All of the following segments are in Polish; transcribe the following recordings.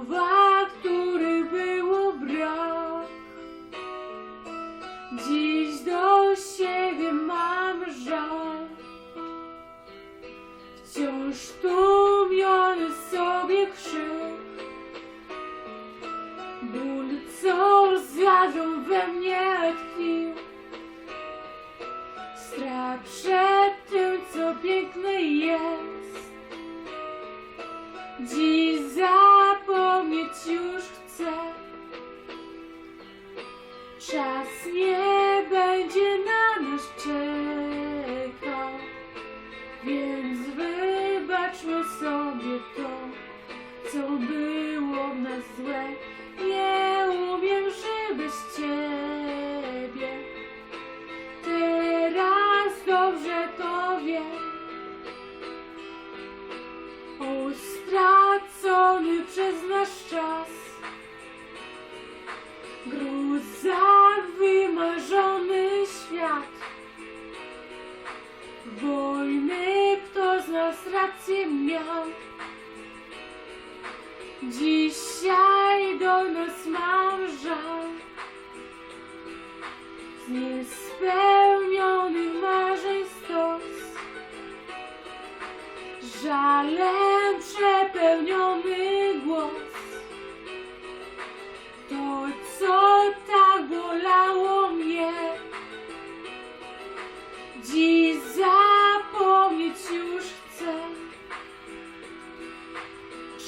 słowa, który było brak. Dziś do siebie mam żal. Wciąż tłumiony sobie krzyk. Ból, co zjadł we mnie tkwi. Strach przed tym, co piękne jest. Dziś za nas czekał, więc wybaczmy sobie to, co było w nas złe. Nie umiem żyć bez Ciebie. Teraz dobrze to wiem. Dzisiaj do nas mam żal. Z niespełnionych marzeń stos. Żalem przepełniony głos.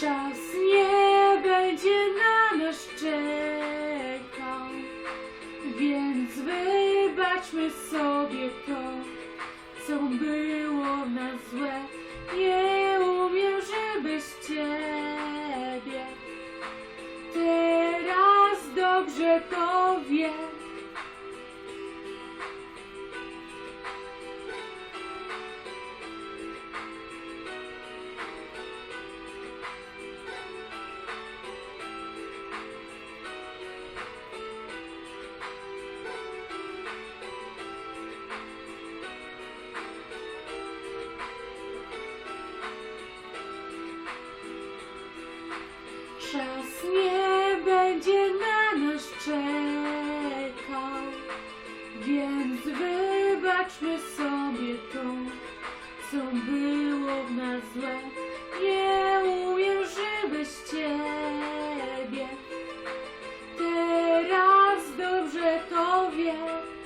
Czas nie będzie na nas czekał, więc wybaczmy sobie to, co było w nas złe. Czas nie będzie na nas czekał, więc wybaczmy sobie to, co było w nas złe. Nie żyć bez Ciebie. Teraz dobrze to wiem.